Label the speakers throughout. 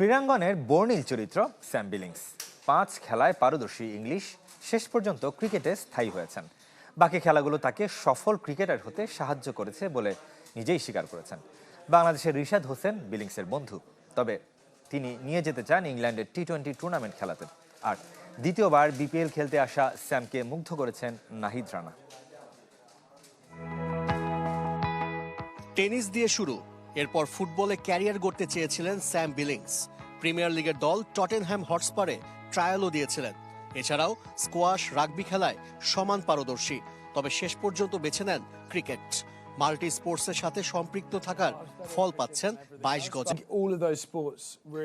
Speaker 1: ক্রীড়াঙ্গনের বর্ণিল চরিত্র Sam billings. পাঁচ খেলায় পারদর্শী ইংলিশ, শেষ পর্যন্ত ক্রিকেটে স্থায়ী হয়েছেন। বাকি খেলাগুলো তাকে সফল ক্রিকেটার হতে সাহায্য করেছে বলে নিজেই স্বীকার করেছেন। বাংলাদেশের রিশাদ হোসেন বিলিংসের বন্ধু। তবে তিনি নিয়ে যেতে চান ইংল্যান্ডের টি টোয়েন্টি টুর্নামেন্ট খেলাতে। আর দ্বিতীয়বার বিপিএল খেলতে আসা স্যামকে মুগ্ধ করেছেন নাহিদ রানা।
Speaker 2: টেনিস দিয়ে শুরু। এরপর ফুটবলে ক্যারিয়ার গড়তে চেয়েছিলেন স্যাম বিলিংস। প্রিমিয়ার লিগের দল টটেনহ্যাম হটস্পারে ট্রায়ালও দিয়েছিলেন। এছাড়াও স্কোয়াশ রাগবি খেলায় সমান পারদর্শী তবে শেষ পর্যন্ত বেছে নেন ক্রিকেট। মাল্টি স্পোর্টসের সাথে সম্পৃক্ত থাকার ফল পাচ্ছেন বাইশ গজ।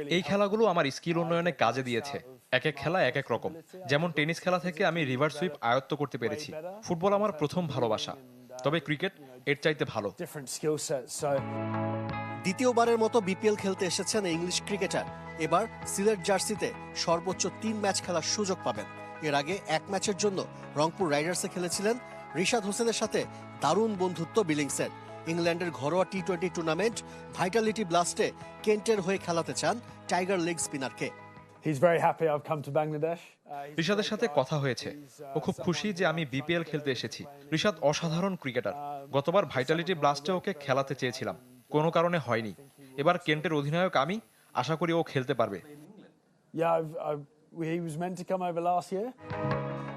Speaker 3: এই খেলাগুলো আমার স্কিল উন্নয়নে কাজে দিয়েছে। এক এক খেলা এক এক রকম। যেমন টেনিস খেলা থেকে আমি রিভার সুইপ আয়ত্ত করতে পেরেছি। ফুটবল আমার প্রথম ভালোবাসা। তবে ক্রিকেট এর চাইতে ভালো।
Speaker 2: দ্বিতীয়বারের মতো বিপিএল খেলতে এসেছেন ইংলিশ ক্রিকেটার। এবার সিলেট জার্সিতে সর্বোচ্চ তিন ম্যাচ খেলার সুযোগ পাবেন। এর আগে এক ম্যাচের জন্য রংপুর রাইডার্সে খেলেছিলেন রিশাদ হোসেনের সাথে দারুণ বন্ধুত্ব বিলিংসের। ইংল্যান্ডের ঘরোয়া টি টোয়েন্টি টুর্নামেন্ট ভাইটালিটি ব্লাস্টে কেন্টের হয়ে খেলাতে চান টাইগার লিগ স্পিনারকে।
Speaker 4: Bangladesh. Uh,
Speaker 3: ঋষাদের সাথে কথা হয়েছে। ও খুব খুশি যে আমি বিপিএল খেলতে এসেছি। ঋষাদ অসাধারণ ক্রিকেটার। গতবার ভাইটালিটি ব্লাস্টে ওকে খেলাতে চেয়েছিলাম। কোনো কারণে হয়নি। এবার কেন্টের অধিনায়ক আমি আশা করি ও খেলতে পারবে.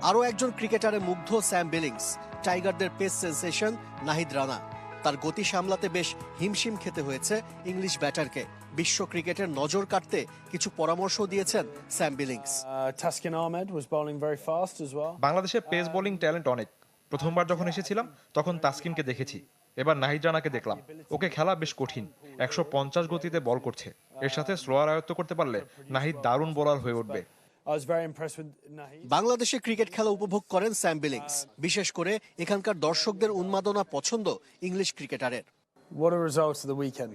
Speaker 2: আরও একজন ক্রিকেটারে মুগ্ধ স্যাম বিলিংস টাইগারদের পেস সেন্সেশন নাহিদ রানা। তার গতি সামলাতে বেশ হিমশিম খেতে হয়েছে ইংলিশ ব্যাটারকে। বিশ্ব ক্রিকেটের নজর কাটতে কিছু পরামর্শ দিয়েছেন Sam Billings.
Speaker 4: Uh, Taskin Ahmed was bowling very fast as well.
Speaker 3: বাংলাদেশে পেস বোলিং ট্যালেন্ট অনেক। প্রথমবার যখন এসেছিলাম তখন তাসকিনকে দেখেছি। এবার নাহিজানাকে দেখলাম। ওকে খেলা বেশ কঠিন। একশো পঞ্চাশ গতিতে বল করছে। এর সাথে স্লোয়ার আয়ত্ত করতে পারলে নাহিদ দারুণ বোলার হয়ে উঠবে.
Speaker 2: বাংলাদেশে ক্রিকেট খেলা উপভোগ করেন স্যাম বিলিংস। বিশেষ করে এখানকার দর্শকদের উন্মাদনা পছন্দ ইংলিশ ক্রিকেটারের।
Speaker 4: What a result of the weekend.